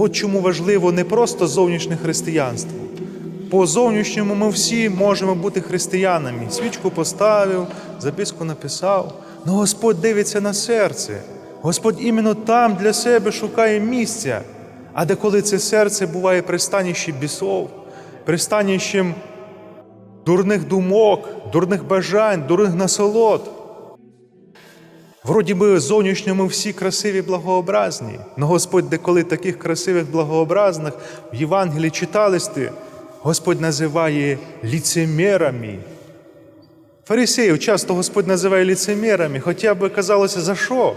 от чому важливо не просто зовнішнє християнство. По зовнішньому ми всі можемо бути християнами. Свічку поставив, записку написав. але Господь дивиться на серце. Господь іменно там для себе шукає місця. А деколи це серце буває пристанищем бісов, пристанищем дурних думок, дурних бажань, дурних насолод. Вроді би зовнішньо ми всі красиві, благообразні, але Господь деколи таких красивих, благообразних в Євангелії читались ти, Господь називає ліцемерами. Фарисеїв часто Господь називає ліцемерами, хоча б казалося за що?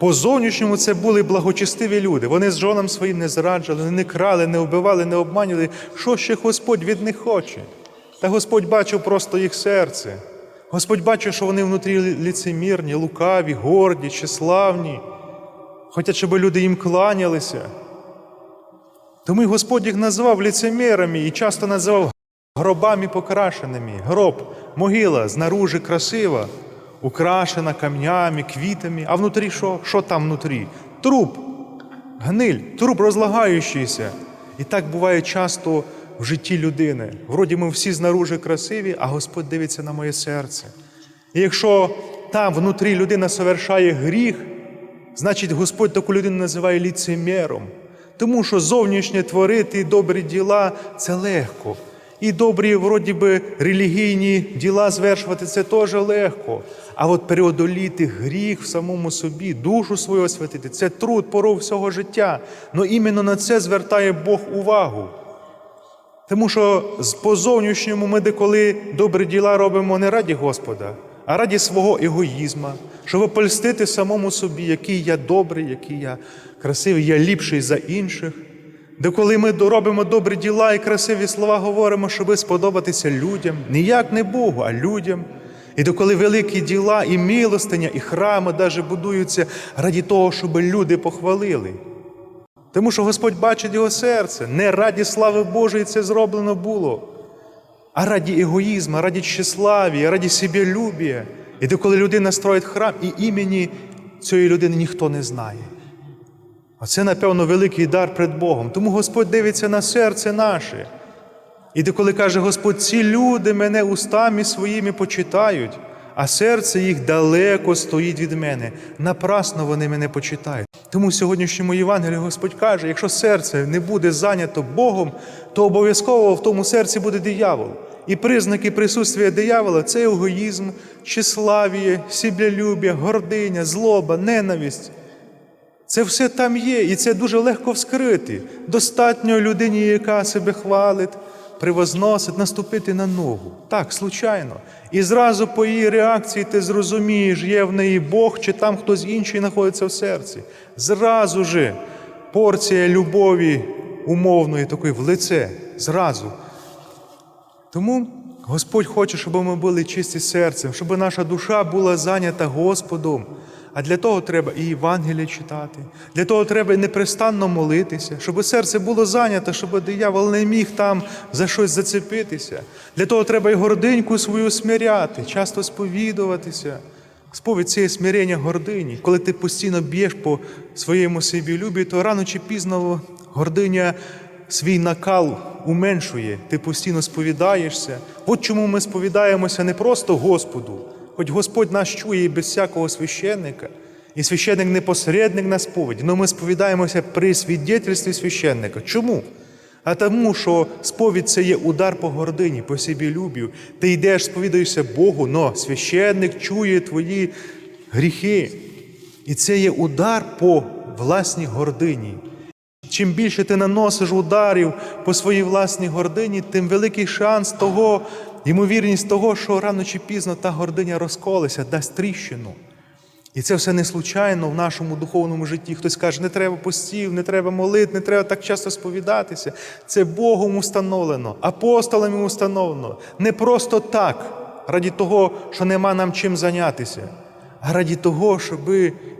По зовнішньому це були благочестиві люди. Вони з жонам своїм не зраджували, не крали, не вбивали, не обманювали. Що ще Господь від них хоче? Та Господь бачив просто їх серце. Господь бачив, що вони внутрі ліцемірні, лукаві, горді, тщеславні, хоча щоб люди їм кланялися. Тому й Господь їх називав ліцемірами і часто називав гробами покрашеними. Гроб, могила знаружи красива, украшена камнями, квітами. А внутрі що? Що там внутрі? Труп, гниль, труп розлагаючийся. І так буває часто в житті людини. Вроді ми всі знаружи красиві, а Господь дивиться на моє серце. І якщо там внутрі людина совершає гріх, значить Господь таку людину називає ліцемером. Тому що зовнішнє творити добрі діла це легко. І добрі, вроді би, релігійні діла звершувати це теж легко. А от переодоліти гріх в самому собі, душу свою освятити це труд поров всього життя. Но іменно на це звертає Бог увагу. Тому що по зовнішньому ми деколи добрі діла робимо не раді Господа, а раді свого егоїзма, щоб польстити самому собі, який я добрий, який я красивий, я ліпший за інших. Де коли ми робимо добрі діла і красиві слова говоримо, щоб сподобатися людям, ніяк не Богу, а людям. І доколи великі діла, і милостиня, і храми навіть будуються раді того, щоб люди похвалили. Тому що Господь бачить його серце. Не раді слави Божої це зроблено було, а раді егоїзму, раді тщеславія, раді себялюбія. І де коли людина строїть храм, і імені цієї людини ніхто не знає. Оце, напевно, великий дар перед Богом. Тому Господь дивиться на серце наше. І де коли каже Господь, ці люди мене устами своїми почитають, а серце їх далеко стоїть від мене. Напрасно вони мене почитають. Тому в сьогоднішньому Євангелії Господь каже: якщо серце не буде зайнято Богом, то обов'язково в тому серці буде диявол. І признаки присутствия диявола це егоїзм, тщеславіє, сіблялюб'я, гординя, злоба, ненависть. Це все там є, і це дуже легко вскрити. Достатньо людині, яка себе хвалить, привозносить, наступити на ногу. Так, случайно. І зразу по її реакції ти зрозумієш, є в неї Бог чи там хтось інший знаходиться в серці. Зразу же порція любові умовної такої в лице. Зразу. Тому Господь хоче, щоб ми були чисті серцем, щоб наша душа була зайнята Господом. А для того треба і Євангелія читати, для того треба непрестанно молитися, щоб серце було зайнято, щоб диявол не міг там за щось зацепитися. Для того треба і гординьку свою смиряти, часто сповідуватися. Сповідь це є смирення гордині. Коли ти постійно б'єш по своєму себілюбі, то рано чи пізно гординя свій накал уменшує, ти постійно сповідаєшся. От чому ми сповідаємося не просто Господу, хоч Господь нас чує і без всякого священника, і священник не посередник на сповіді, але ми сповідаємося при свідетельстві священника. Чому? А тому, що сповідь це є удар по гордині, по себілюбію. Ти йдеш, сповідаєшся Богу, но священник чує твої гріхи. І це є удар по власній гордині. Чим більше ти наносиш ударів по своїй власній гордині, тим великий шанс того, ймовірність того, що рано чи пізно та гординя розколеться, дасть тріщину. І це все не случайно в нашому духовному житті. Хтось каже, не треба постів, не треба молити, не треба так часто сповідатися. Це Богом установлено, апостолами установлено. Не просто так, раді того, що нема нам чим зайнятися, а раді того, щоб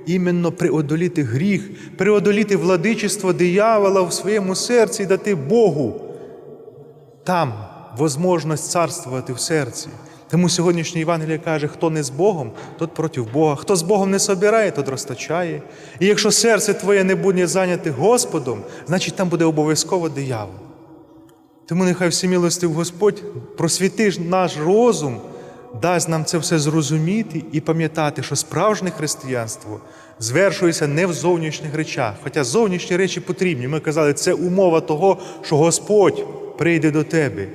іменно преодоліти гріх, преодоліти владичество диявола в своєму серці і дати Богу там возможність царствувати в серці. Тому сьогоднішнє Євангеліє каже, хто не з Богом, тот проти Бога. Хто з Богом не собирає, тот розтачає. І якщо серце твоє не буде зайняте Господом, значить там буде обов'язково диявол. Тому нехай всемилостив Господь просвіти наш розум, дасть нам це все зрозуміти і пам'ятати, що справжнє християнство звершується не в зовнішніх речах. Хоча зовнішні речі потрібні. Ми казали, це умова того, що Господь прийде до тебе.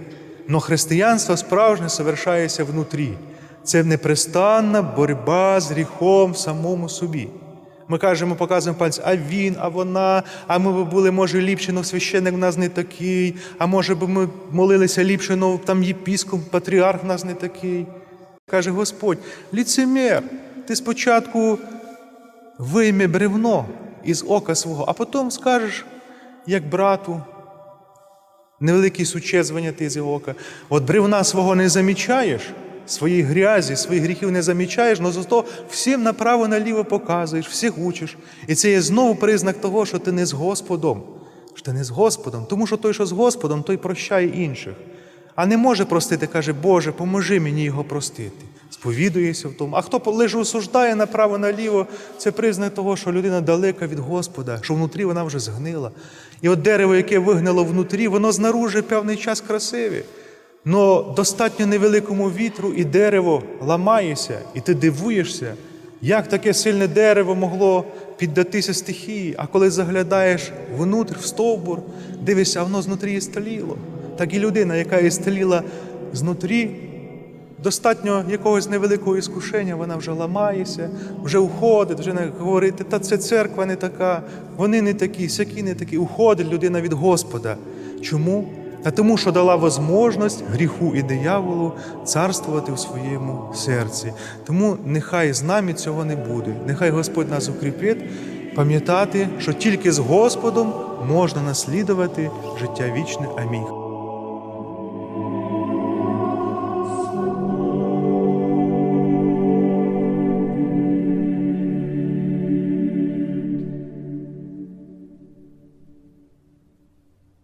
Но християнство справжнє совершається внутрі. Це непрестанна боротьба з гріхом в самому собі. Ми кажемо, показуємо пальці, а він, а вона, а ми б були, може, ліпше, але священник в нас не такий, а може б ми молилися ліпше, але там єпіскоп, патріарх в нас не такий. Каже Господь, ліцемер, ти спочатку вийми бревно із ока свого, а потім скажеш, як брату, невеликий сучець виняти з ока. От бревна свого не замічаєш, своїй грязі, своїх гріхів не замічаєш, але зато всім направо-наліво показуєш, всіх учиш. І це є знову признак того, що ти не з Господом. Що ти не з Господом. Тому що той, що з Господом, той прощає інших. А не може простити, каже, Боже, поможи мені його простити. Сповідується в тому. А хто лише осуждає направо-наліво, це признак того, що людина далека від Господа, що внутрі вона вже згнила. І от дерево, яке вигнило внутрі, воно знаружи певний час красиве. Но достатньо невеликому вітру і дерево ламається, і ти дивуєшся, як таке сильне дерево могло піддатися стихії. А коли заглядаєш внутрь, в стовбур, дивишся, воно знутрі і сталіло. Так і людина, яка і сталіла знутрі, достатньо якогось невеликого іскушення, вона вже ламається, вже уходить, вже не говорить, та це церква не така, вони не такі, сякі не такі. Уходить людина від Господа. Чому? Та тому, що дала можливість гріху і дияволу царствувати в своєму серці. Тому нехай з нами цього не буде. Нехай Господь нас укріпить, пам'ятати, що тільки з Господом можна наслідувати життя вічне. Амінь.